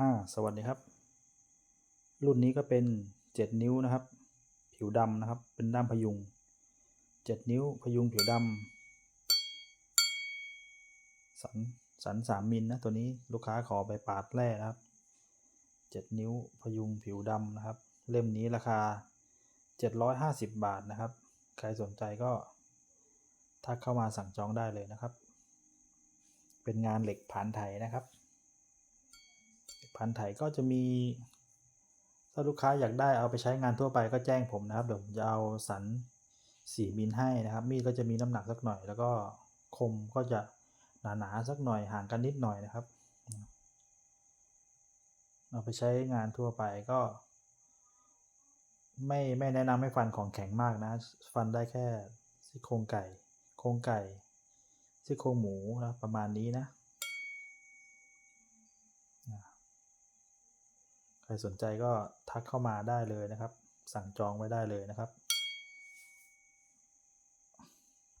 อ่าสวัสดีครับ รุ่นนี้ก็เป็น 7 นิ้วนะครับ ผิวดำนะครับ เป็นด้ามพยุง 7 นิ้วพยุงผิวดำสันสันสามมิลนะตัวนี้ลูกค้าขอไปปาดแร่นะครับ 7 นิ้วพยุงผิวดำนะครับ เล่มนี้ราคา 750 บาทนะครับ ใครสนใจก็ทักเข้ามาสั่งจองได้เลยนะครับ เป็นงานเหล็กผานไถนะครับ พันไถก็จะมีถ้าลูกค้าอยากได้เอาไปใช้งานทั่วไปก็แจ้งผมนะครับ เดี๋ยวผมจะเอาสันสี่มิลให้นะครับ มีดก็จะมีน้ำหนักสักหน่อย แล้วก็คมก็จะหนาๆสักหน่อยห่างกันนิดหน่อยนะครับ เอาไปใช้งานทั่วไปก็ ไม่ไม่แนะนำให้ฟันของแข็งมากนะ ฟันได้แค่ซี่โครงไก่ โครงไก่ซี่โครงหมูนะประมาณนี้นะ ใครสนใจก็ทักเข้ามาได้เลยนะครับ สั่งจองไว้ได้เลยนะครับ